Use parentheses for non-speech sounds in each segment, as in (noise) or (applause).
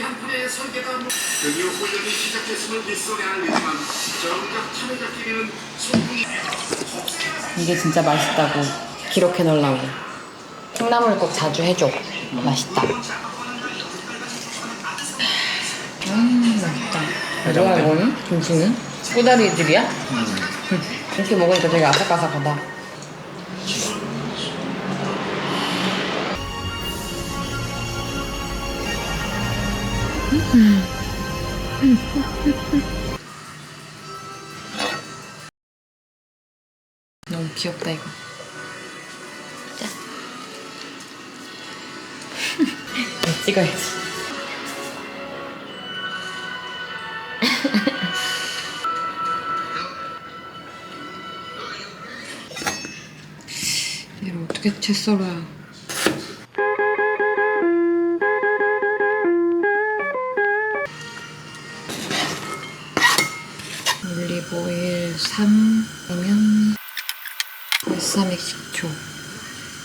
한편의 설계가 드디어 훈련이 시작됐음을 빗속에 알리지만 정작 참외잡기는 소풍이 이게 진짜 맛있다고 기록해 놓으려고 콩나물 꼭 자주 해줘 맛있다 음 맛있다 뭐야 이거는? 김치는? 꼬다리들이야? 음. 이렇게 먹으니까 되게 아삭아삭하다 너무 귀엽다 이거. 짠 (laughs) 찍어야지. (laughs) 얘를 어떻게 채 썰어야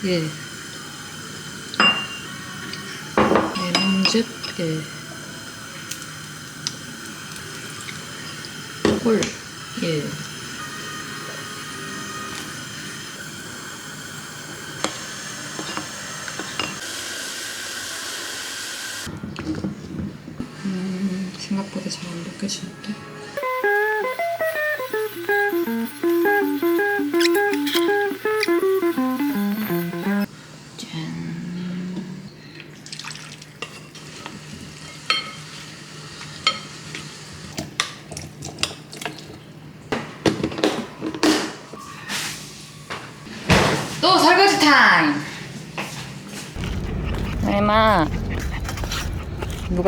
1 레몬즙 1꿀1 음, 생각보다 잘 안 벗겨지는데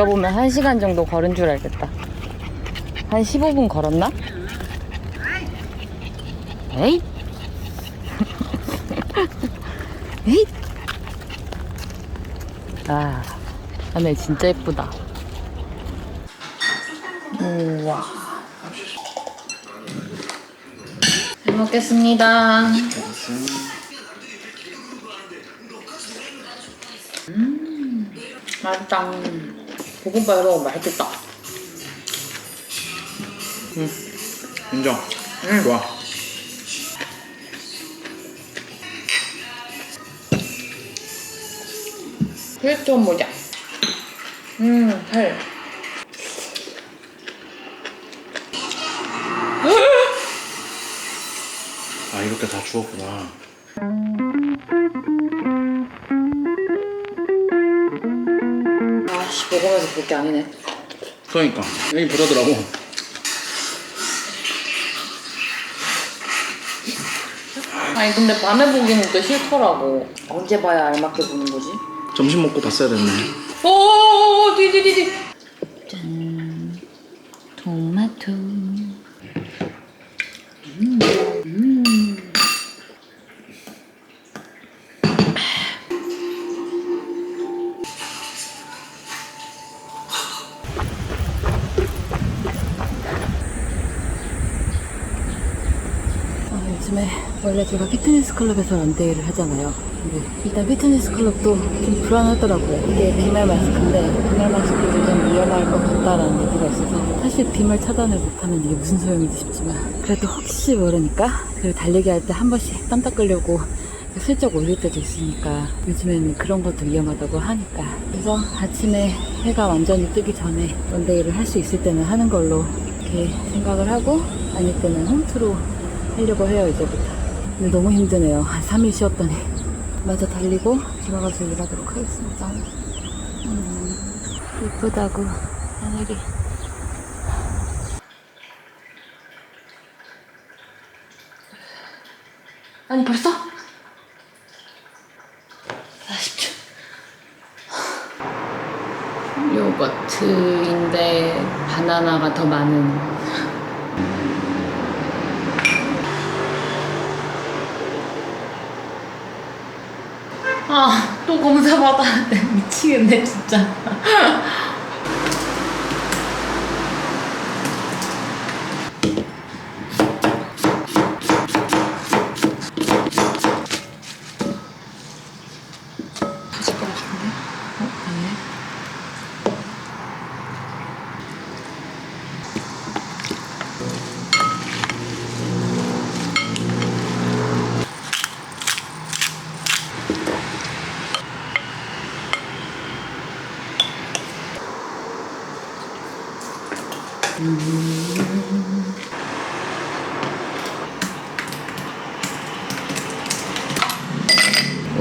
누가 보면 1시간 정도 걸은 줄 알겠다. 한 15분 걸었나? 에이? (laughs) 에이? 아, 하늘 진짜 예쁘다. 우와. 잘 먹겠습니다. 음, 맛있다. 볶음밥 해 먹으면 맛있겠다. 인정. 응. 좋아. 혈좀 보자. 음, 혈. 아 이렇게 다 주웠구나. 아씨, 먹으면서 볼게 아니네. 그러니까 여기 보자더라고. 아니, 근데 밤에 보기는 또 싫더라고. 언제 봐야 알맞게 보는 거지? 점심 먹고 봤어야 됐네. 오, 뒤뒤뒤뒤. 제가 피트니스 클럽에서 런데이를 하잖아요. 근데 일단 피트니스 클럽도 좀 불안하더라고요. 이게 비말 마스크인데 비말 마스크도 좀 위험할 것 같다라는 얘기가 있어서 사실 비말 차단을 못하면 이게 무슨 소용인지 싶지만 그래도 혹시 모르니까 그리고 달리기 할 때 한 번씩 땀 닦으려고 슬쩍 올릴 때도 있으니까 요즘에는 그런 것도 위험하다고 하니까 그래서 아침에 해가 완전히 뜨기 전에 런데이를 할 수 있을 때는 하는 걸로 이렇게 생각을 하고 아닐 때는 홈트로 하려고 해요 이제부터 근데 너무 힘드네요. 한 3일 쉬었더니. 마저 달리고 들어가서 일하도록 하겠습니다. 음, 이쁘다고 하늘이. 아니 벌써? 40초. 요거트인데 바나나가 더 많은 아, 또 검사 받아야 돼. 미치겠네, 진짜.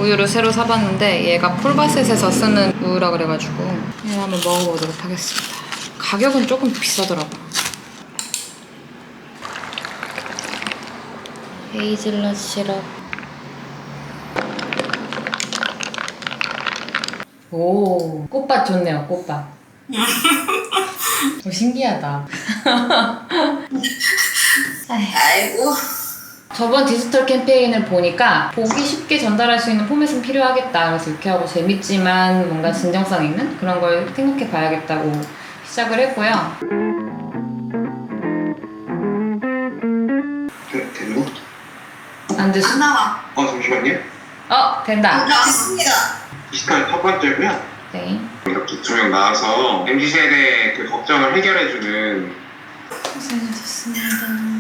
우유를 새로 사봤는데 얘가 폴바셋에서 쓰는 우유라 그래가지고 얘 한번 먹어보도록 하겠습니다. 가격은 조금 비싸더라고. 헤이즐넛 시럽. 오, 꽃밭 좋네요, 꽃밭. (laughs) 오, 신기하다. 아이고. 저번 디지털 캠페인을 보니까 보기 쉽게 전달할 수 있는 포맷은 필요하겠다. 그래서 유쾌하고 재밌지만 뭔가 진정성 있는 그런 걸 생각해 봐야겠다고 시작을 했고요. 되- 되는 거? 안 됐어. 안 나와. 어 잠시만요. 어, 된다. 나왔습니다. 디지털 첫 번째고요. 네. 이렇게 두 명 나와서 MZ 세대 그 걱정을 해결해주는 고생하셨습니다.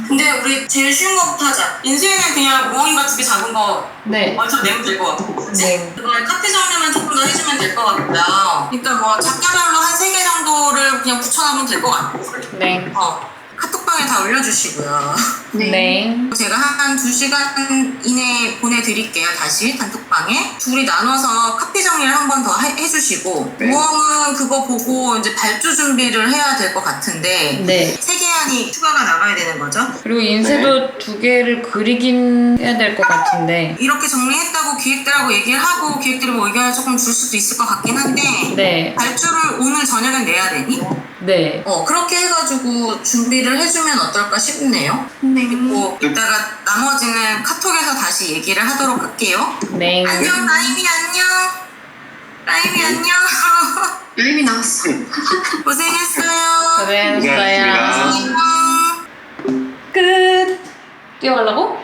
근데 우리 제일 쉬운 거부터 하자. 인수인은 그냥 무언가 두개 작은 거 네. 먼저 내면 될 것. 그치? 네. 그걸 카페 정리만 조금 더 해주면 될 것 같다. 그러니까 뭐 작가별로 한 세 개 정도를 그냥 붙여놓으면 될 것 같아. 네. 어. 카톡방에 다 올려주시고요. (laughs) 네. 제가 한 2시간 이내에 보내드릴게요, 다시 단톡방에. 둘이 나눠서 카피 정리를 한 번 더 해주시고, 네. 우엉은 그거 보고 이제 발주 준비를 해야 될 것 같은데, 네. 세 개안이 추가가 나가야 되는 거죠? 그리고 인쇄도 두 개를 그리긴 해야 될 것 같은데. 이렇게 정리했다고 기획들하고 얘기를 하고, 기획들이 뭐 의견을 조금 줄 수도 있을 것 같긴 한데, 네. 발주를 오늘 저녁에 내야 되니? 네. 어, 그렇게 해가지고 준비를 해주면 어떨까 싶네요. 그리고 이따가 나머지는 카톡에서 다시 얘기를 하도록 할게요. 네. 안녕, 나임이 안녕. 나임이 안녕. 이름이 나왔어. (laughs) 고생했어요. 고생하셨어요. 안녕. 끝. 뛰어가려고?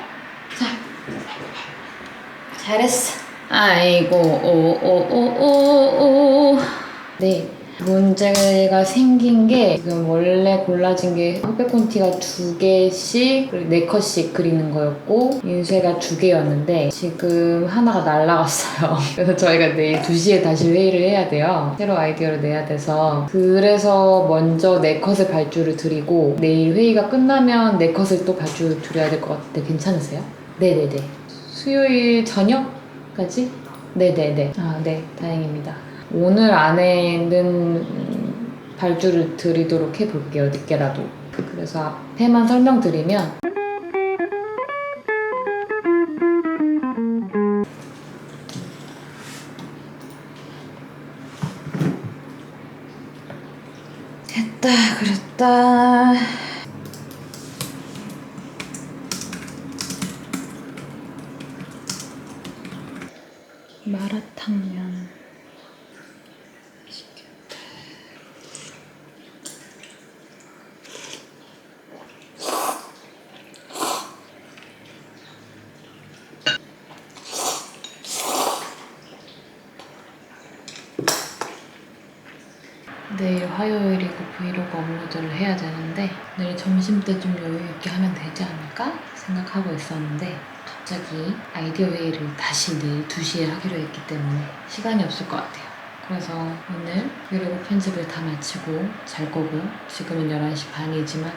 자. 잘했어. 아이고, 오, 오, 오, 오, 오. 네. 문제가 생긴 게 지금 원래 골라진 게 흑백콘티가 두 개씩 네 컷씩 그리는 거였고 인쇄가 두 개였는데 지금 하나가 날라갔어요. (laughs) 그래서 저희가 내일 2시에 다시 회의를 해야 돼요. 새로 아이디어를 내야 돼서 그래서 먼저 네 컷을 발주를 드리고 내일 회의가 끝나면 네 컷을 또 발주를 드려야 될 것 같은데 괜찮으세요? 네네네. 수요일 저녁까지? 네네네. 아, 네. 다행입니다. 오늘 안에는 음, 발주를 드리도록 해볼게요. 늦게라도. 그래서 앞에만 설명드리면 됐다 그랬다 마라탕면 맛있겠다. 내일 화요일이고 브이로그 업로드를 해야 되는데 내일 점심 때 좀 여유 있게 하면 되지 않을까 생각하고 있었는데 갑자기 아이디어 회의를 다시 내일 2시에 하기로 했기 때문에 시간이 없을 것 같아요. 그래서 오늘 브이로그 편집을 다 마치고 잘 거고요. 지금은 11시 반이지만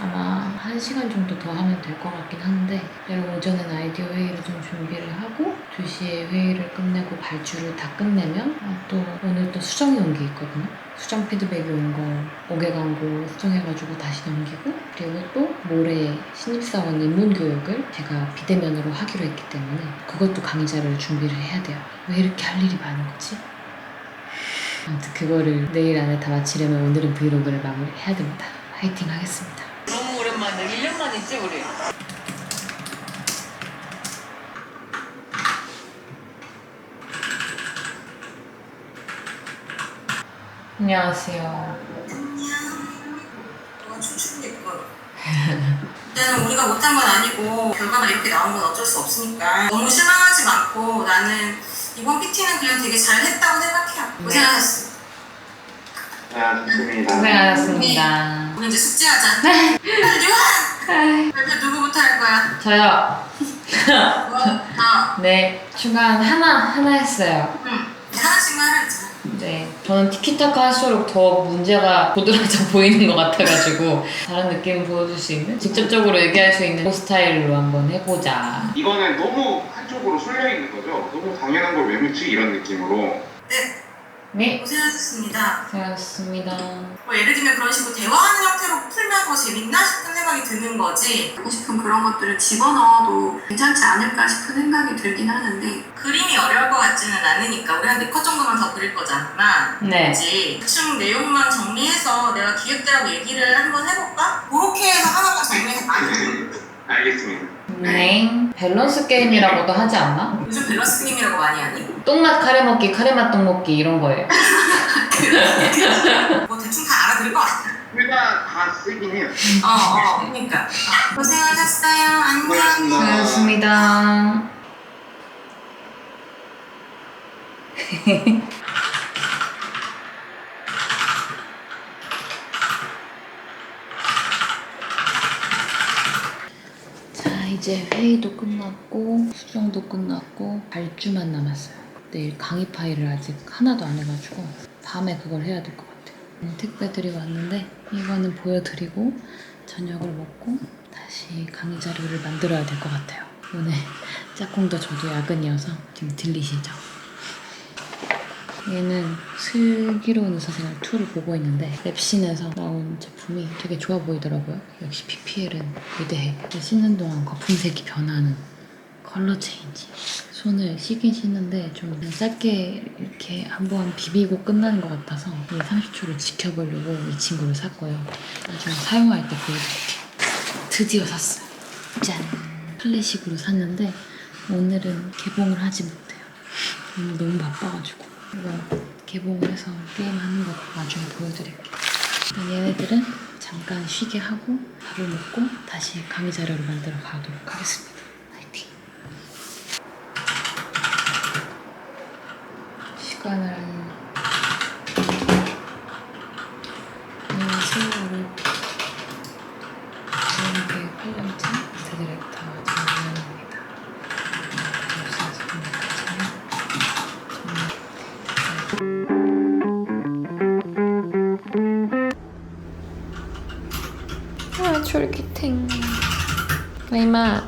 아마 1시간 정도 더 하면 될 것 같긴 한데 내일 오전엔 아이디어 회의를 좀 준비를 하고 2시에 회의를 끝내고 발주를 다 끝내면 아, 또 오늘 또 수정이 온 게 있거든요. 수정 피드백이 온 거 5개 광고 수정해가지고 다시 넘기고 그리고 또 모레 신입사원 입문교육을 제가 비대면으로 하기로 했기 때문에 그것도 강의자를 준비를 해야 돼요. 왜 이렇게 할 일이 많은 거지? 아무튼 그거를 내일 안에 다 마치려면 오늘은 브이로그를 마무리해야 됩니다. 화이팅 하겠습니다. 너무 오랜만에 1년 만이지 우리? 안녕하세요. 너무 춤추는 거. (laughs) 일단은 우리가 못한 건 아니고 결과가 이렇게 나온 건 어쩔 수 없으니까 너무 실망하지 않고 나는 이번 PT는 그냥 되게 잘했다고 생각해요. 고생하셨어. 네, 좋습니다. 고생하셨습니다. 우리 이제 숙제하자. 빨리 발표 누구부터 할 거야? 저요. 뭐? 아, 네. 중간 하나 하나 했어요. 응. 하나씩만 하자. 네. 저는 티키타카 할수록 더 문제가 도드라져 (laughs) 보이는 것 같아가지고 다른 느낌을 보여줄 수 있는 직접적으로 얘기할 수 있는 스타일로 한번 해보자. 이거는 너무 한쪽 속으로 쏠려 있는 거죠. 너무 당연한 걸 왜 묻지 이런 느낌으로. 네, 네. 고생하셨습니다. 잘했습니다. 뭐 예를 들면 그런 식으로 대화하는 형태로 풀면 더 재밌나 싶은 생각이 드는 거지. 하고 싶은 그런 것들을 집어넣어도 괜찮지 않을까 싶은 생각이 들긴 하는데 그림이 어려울 것 같지는 않으니까 우리 한 4컷 정도만 더 그릴 거잖아. 네. 그지 대충 내용만 정리해서 내가 기획자하고 얘기를 한번 해볼까? 그렇게 해서 하나만 정리해서 봐. (laughs) 알겠습니다. 네. 밸런스 게임이라고도 하지 않나? 요즘 밸런스 게임이라고 많이 하니? 똥맛 카레 먹기, 카레맛 똥 먹기 이런 거예요. 뭐 대충 다 알아들을 것 같아. 둘다 다 쓰긴 해요. 어, 어, 그러니까. 어. 고생하셨어요. 안녕. 고맙습니다. 잘했습니다. 자, 이제 회의도 끝났고, 수정도 끝났고, 발주만 남았어요. 내일 강의 파일을 아직 하나도 안 해가지고, 밤에 그걸 해야 될 것 같아요. 음, 택배들이 왔는데, 이거는 보여드리고, 저녁을 먹고, 다시 강의 자료를 만들어야 될 것 같아요. 오늘 짝꿍도 저도 야근이어서 좀 들리시죠? 얘는 슬기로운 의사생활 2를 보고 있는데 랩신에서 나온 제품이 되게 좋아 보이더라고요. 역시 PPL은 위대해. 씻는 동안 거품색이 변하는 컬러 체인지. 손을 씻긴 씻는데 좀 짧게 이렇게 한번 비비고 끝나는 것 같아서 이 30초를 지켜보려고 이 친구를 샀고요. 나중에 사용할 때 보여드릴게요. 드디어 샀어요. 짠! 클래식으로 샀는데 오늘은 개봉을 하지 못해요. 너무 바빠가지고 이거 개봉을 해서 게임하는 거 나중에 보여드릴게요. 얘네들은 잠깐 쉬게 하고 밥을 먹고 다시 강의 자료를 만들어 가도록 하겠습니다. 시간을 아 쫄깃해 이마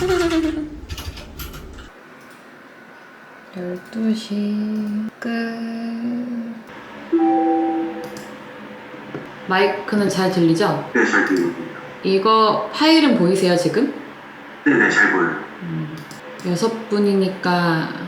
(laughs) 열두 시 끝. 마이크는 잘 들리죠? 네, 잘 들립니다. 이거 파일은 보이세요 지금? 네, 네, 잘 보여요. 여섯 분이니까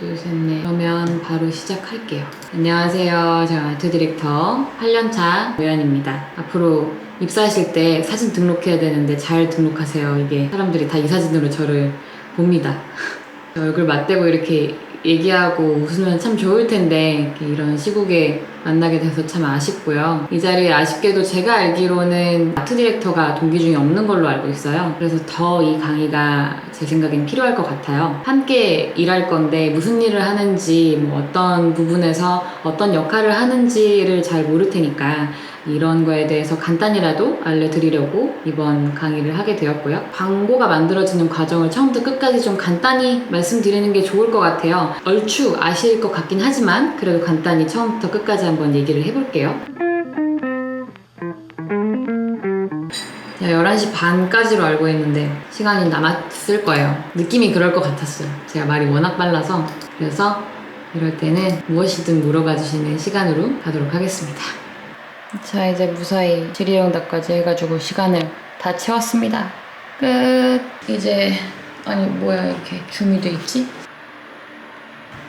둘 셋 넷. 그러면 바로 시작할게요. 안녕하세요. 제가 아트 디렉터 8년차 노연입니다. 앞으로 입사하실 때 사진 등록해야 되는데 잘 등록하세요. 이게 사람들이 다 이 사진으로 저를 봅니다. (laughs) 얼굴 맞대고 이렇게 얘기하고 웃으면 참 좋을 텐데 이런 시국에 만나게 돼서 참 아쉽고요. 이 자리에 아쉽게도 제가 알기로는 아트 디렉터가 동기 중에 없는 걸로 알고 있어요. 그래서 더 이 강의가 제 생각엔 필요할 것 같아요. 함께 일할 건데 무슨 일을 하는지 뭐 어떤 부분에서 어떤 역할을 하는지를 잘 모를 테니까 이런 거에 대해서 간단히라도 알려드리려고 이번 강의를 하게 되었고요. 광고가 만들어지는 과정을 처음부터 끝까지 좀 간단히 말씀드리는 게 좋을 것 같아요. 얼추 아실 것 같긴 하지만 그래도 간단히 처음부터 끝까지 한번 얘기를 해볼게요. 제가 11시 반까지로 알고 있는데 시간이 남았을 거예요. 느낌이 그럴 것 같았어요. 제가 말이 워낙 빨라서. 그래서 이럴 때는 무엇이든 물어봐 주시는 시간으로 가도록 하겠습니다. 자 이제 무사히 질의응답까지 해가지고 시간을 다 채웠습니다. 끝. 이제 아니 뭐야 이렇게 줌이 돼 있지?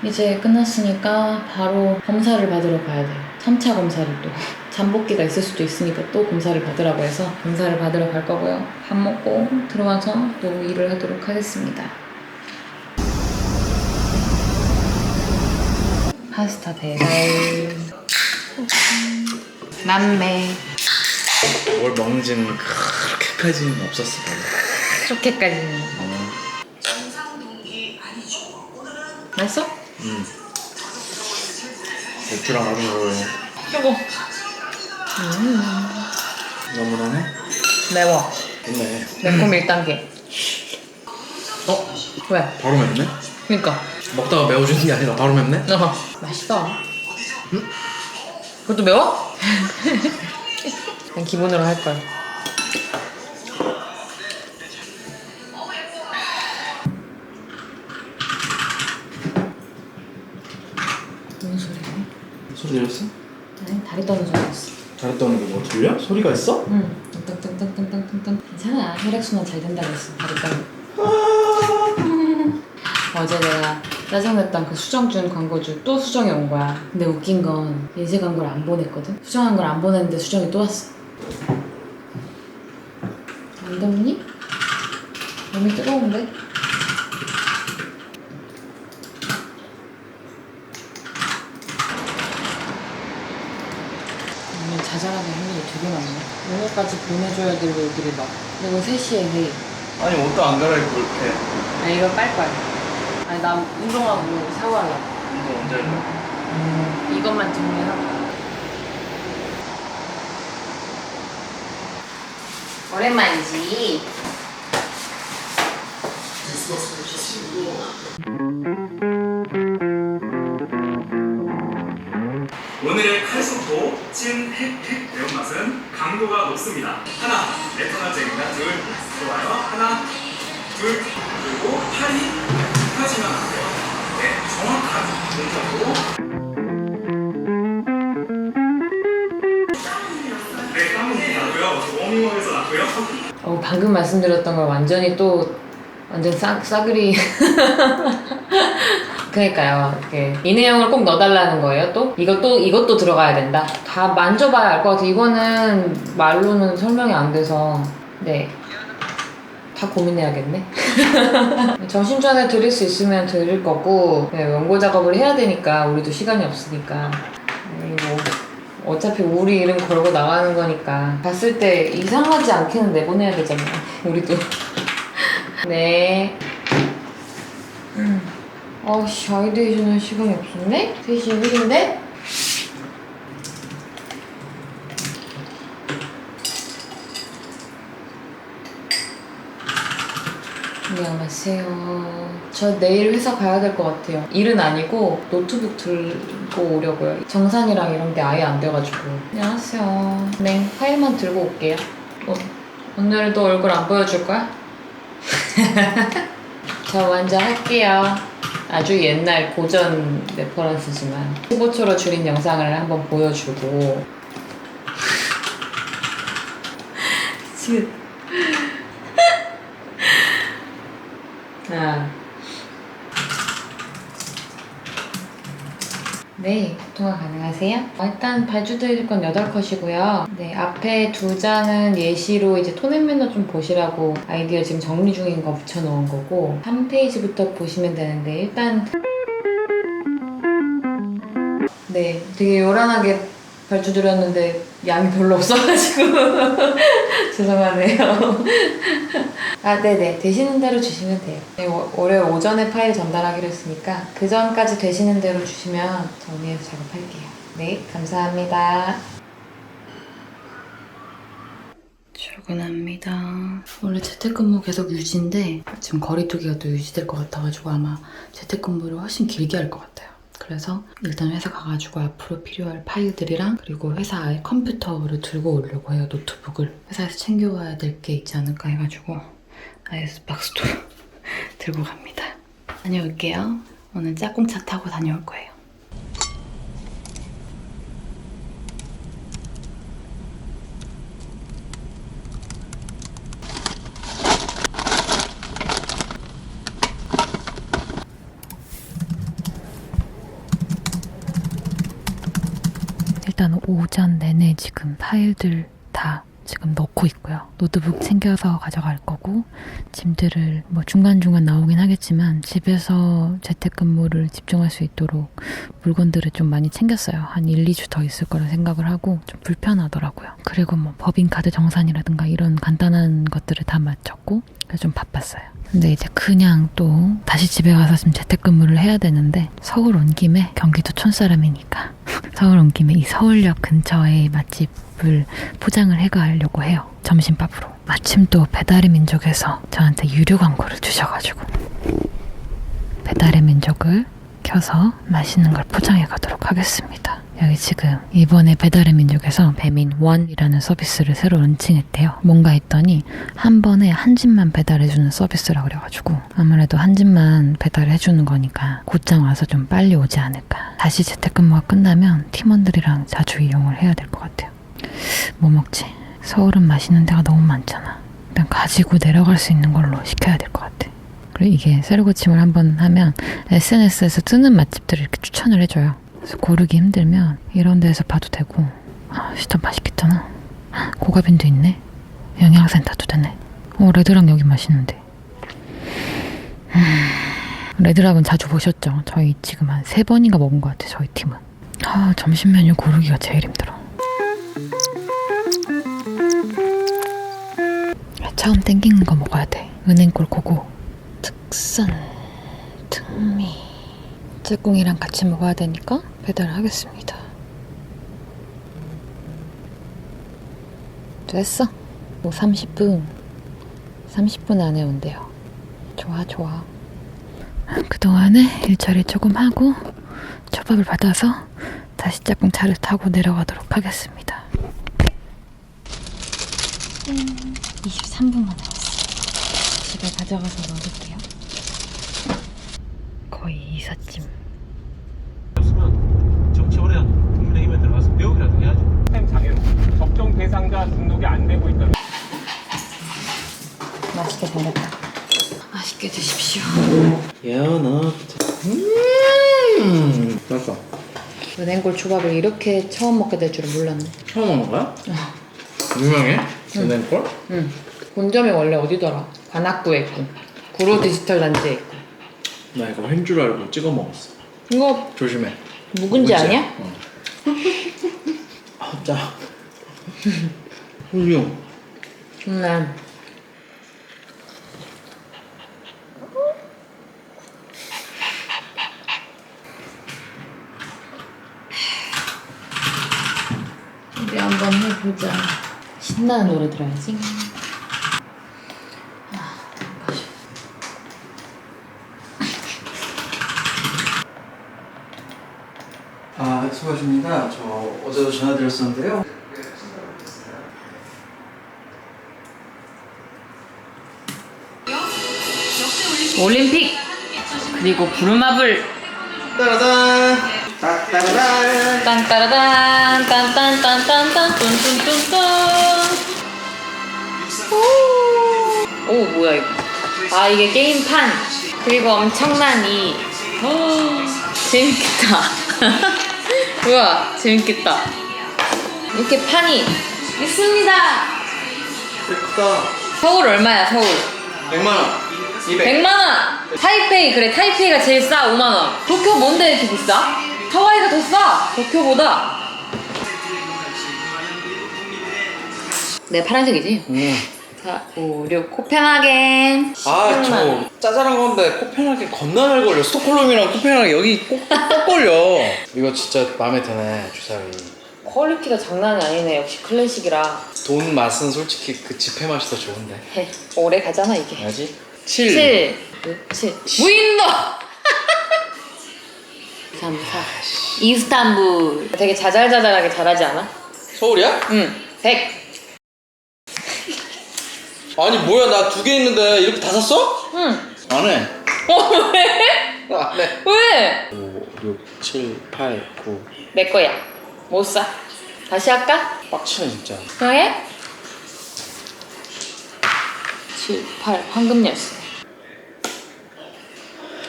이제 끝났으니까 바로 검사를 받으러 가야 돼요. 3차 검사를 또. (laughs) 잠복기가 있을 수도 있으니까 또 검사를 받으라고 해서 검사를 받으러 갈 거고요. 밥 먹고 들어와서 또 일을 하도록 하겠습니다. 파스타 배달 남매 뭘 먹는지는 그렇게까지는 없었어. 그렇게까지는 어, 맛있어? 음. 맥주랑 아주 먹어요. 뜨거 너무 나네? 매워 좋네. 매콤 1단계 어? 왜? 바로 맵네? 그니까 먹다가 매워지는 게 아니라 바로 맵네? 어 맛있어 그것도 매워? 그냥 기본으로 할 걸. 무슨 소리야? 소리 들렸어? 아니 다리 떠는 소리였어. 다리 떠는 게 뭐 들려? 소리가 있어? 응. 땅땅땅땅땅땅땅. 괜찮아. 혈액순환 잘 된다고 했어. 다리 떠는. 거. 아! (laughs) 어제 내가 짜증냈던 그 수정준 광고주 또 수정이 온 거야 근데 웃긴 건 예제 광고를 안 보냈거든 수정한 걸 안 보냈는데 수정이 또 왔어 안 덥니? 몸이 뜨거운데? 오늘 자잘하게 할 일이 되게 많네. 오늘까지 보내줘야 될 얘기를 막. 그리고 3시에 회의. 아니 옷도 안 갈아입고 이렇게 아, 이거 빨거 야. 아니, 나 운동하고 샤워하려고. 운동 언제 할래? 이것만 정리하고. 오랜만이지. 오늘의 칼국수 찐 핵핵 매운맛은 강도가 높습니다. 하나, 레터나쟁입니다. 둘, 좋아요. 하나, 둘, 그리고 팔이 펴지면. 네, 정확한 동작으로. 네, 땀은 나고요. 저 워밍업에서 났고요. 어, 방금 말씀드렸던 걸 완전히 또 완전 싸, 싸그리 (laughs) 그러니까요 이렇게 이 내용을 꼭 넣어달라는 거예요 또? 이것도 이것도 들어가야 된다 다 만져봐야 알 것 같아 이거는 말로는 설명이 안 돼서 네 다 고민해야겠네 (laughs) 점심 전에 드릴 수 있으면 드릴 거고 네, 원고 작업을 해야 되니까 우리도 시간이 없으니까 그리고 어차피 우리 이름 걸고 나가는 거니까 봤을 때 이상하지 않게는 내보내야 되잖아 우리도 (laughs) 네 음. 아씨 아이데이션 할 시간이 없었네? 3시 1인데? 안녕하세요. 저 내일 회사 가야 될 것 같아요. 일은 아니고 노트북 들고 오려고요. 정산이랑 이런 게 아예 안 돼가지고. 안녕하세요. 네, 파일만 들고 올게요. 어, 오늘도 얼굴 안 보여줄 거야? (laughs) 저 먼저 할게요. 아주 옛날 고전 레퍼런스지만 15초로 줄인 영상을 한번 보여주고 (laughs) 지금 네, 통화 가능하세요? 어, 일단 발주 드릴 건 8컷이고요. 네, 앞에 두 장은 예시로 이제 톤앤 매너 좀 보시라고 아이디어 지금 정리 중인 거 붙여놓은 거고, 한 페이지부터 보시면 되는데, 일단. 네, 되게 요란하게 발주 드렸는데, 양이 별로 없어가지고. (laughs) 죄송하네요. 아, 네네. 되시는 대로 주시면 돼요. 네, 워- 월요일 오전에 파일 전달하기로 했으니까 그 전까지 되시는 대로 주시면 정리해서 작업할게요. 네, 감사합니다. 출근합니다. 원래 재택근무 계속 유지인데 지금 거리두기가 또 유지될 것 같아가지고 아마 재택근무를 훨씬 길게 할 것 같아요. 그래서 일단 회사 가가지고 앞으로 필요할 파일들이랑 그리고 회사에 컴퓨터를 들고 오려고 해요. 노트북을 회사에서 챙겨와야 될 게 있지 않을까 해가지고 아이스박스도 (laughs) 들고 갑니다. 다녀올게요. 오늘 짝꿍차 타고 다녀올 거예요. 일단 오전 내내 지금 파일들 다 지금 넣고 있고요. 노트북 챙겨서 가져갈 거고 짐들을 뭐 중간중간 나오긴 하겠지만 집에서 재택근무를 집중할 수 있도록 물건들을 좀 많이 챙겼어요. 한 1, 2주 더 있을 거라 생각을 하고 좀 불편하더라고요. 그리고 뭐 법인카드 정산이라든가 이런 간단한 것들을 다 마쳤고 좀 바빴어요. 근데 이제 그냥 또 다시 집에 가서 지금 재택근무를 해야 되는데 서울 온 김에 경기도 촌사람이니까 (laughs) 서울 온 김에 이 서울역 근처에 맛집을 포장을 해가려고 해요. 점심밥으로. 마침 또 배달의 민족에서 저한테 유료 광고를 주셔가지고 배달의 민족을 켜서 맛있는 걸 포장해 가도록 하겠습니다. 여기 지금 이번에 배달의 민족에서 배민 원이라는 서비스를 새로 런칭했대요. 뭔가 했더니 한 번에 한 집만 배달해주는 서비스라 그래가지고 아무래도 한 집만 배달해주는 거니까 곧장 와서 좀 빨리 오지 않을까. 다시 재택근무가 끝나면 팀원들이랑 자주 이용을 해야 될 것 같아요. 뭐 먹지? 서울은 맛있는 데가 너무 많잖아. 일단 가지고 내려갈 수 있는 걸로 시켜야 될 것 같아. 그리고 이게 새로 고침을 한번 하면 SNS에서 뜨는 맛집들을 이렇게 추천을 해줘요. 그래서 고르기 힘들면 이런 데에서 봐도 되고. 아, 진짜 맛있겠잖아. 고가빈도 있네. 영양센터도 되네. 어, 레드랑 여기 맛있는데. 음, 레드락은 자주 보셨죠? 저희 지금 한 세 번인가 먹은 것 같아, 저희 팀은. 아, 점심 메뉴 고르기가 제일 힘들어. 처음 땡기는 거 먹어야 돼. 은행골 고고. 특선, 특미. 짝꿍이랑 같이 먹어야 되니까 배달하겠습니다. 됐어. 뭐 30분. 30분 안에 온대요. 좋아, 좋아. 그동안에 일처리 조금 하고 초밥을 받아서 다시 짝꿍 차를 타고 내려가도록 하겠습니다. 23분만 남았어요. 집에 가져가서 넣을게요. 거의 이삿짐. 정치 오래 국민의힘에 들어가서 배우기라도 해야지. 장애로 적정 대상자 등록이 안 되고 있다면 맛있게 생겼다. 맛있게 드십시오. 예언아. 음, 맛있어. 은행골 초밥을 이렇게 처음 먹게 될 줄은 몰랐네. 처음 먹는 거야? 유명해? 은행골? 응. 본점이 원래 어디더라? 관악구에 있고 구로 디지털 단지에 있고. 나 이거 횟줄 알고 찍어 먹었어. 이거 조심해. 묵은지 아니야? 어. (laughs) 아, 짜. 훌륭. 음. 우리 한번 해보자. 신나는 노래 들어야지. 아, 수고하십니다. 저 어제도 전화드렸었는데요. 올림픽 그리고 부루마블 따라단! 따따라단! 딴따라단 딴딴딴딴딴 뚠뚠뚠뚠 오, 오 뭐야 이거 아 이게 게임판 그리고 엄청난 이 오, 재밌겠다 (laughs) 우와 재밌겠다 이렇게 판이 있습니다 크다. 서울 얼마야 서울 100만원. 200. 100만원 타이페이 그래 타이페이가 제일 싸 5만원 도쿄 뭔데 이렇게 비싸? 하와이가 더 싸 도쿄보다 네 파란색이지? 음. 4, 5, 6 코펜하겐 아, 10만 원. 저 짜잘한 건데 코펜하겐 겁나 잘 걸려. 스톡홀름이랑 코펜하겐 여기 꼭, 꼭 걸려. (laughs) 이거 진짜 마음에 드네, 주사위. 퀄리티가 장난이 아니네 역시 클래식이라 돈 맛은 솔직히 그 지폐 맛이 더 좋은데. 헤, 오래 가잖아 이게 알지? 7. 7 6, 7 무인도 (laughs) 3, 4 이스탄불 되게 자잘자잘하게 잘하지 않아? 서울이야? 응 100. 아니, 뭐야, 나 두 개 있는데 이렇게 다 샀어? 응. 안 해. 어 왜? 안 해. 왜? 5, 6, 7, 8, 9. 내 거야. 못 사. 다시 할까? 빡치네, 진짜. 그래? 7, 8 황금 열쇠.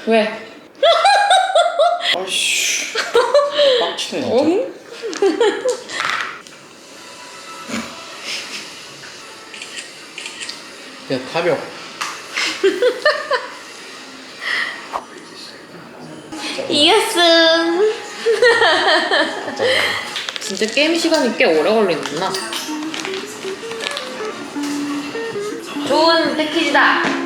왜? 아이씨. 빡치네, 진짜. 응? 야, 타벽. 이겼어. (laughs) 진짜 게임 시간이 꽤 오래 걸리는구나. 좋은 패키지다.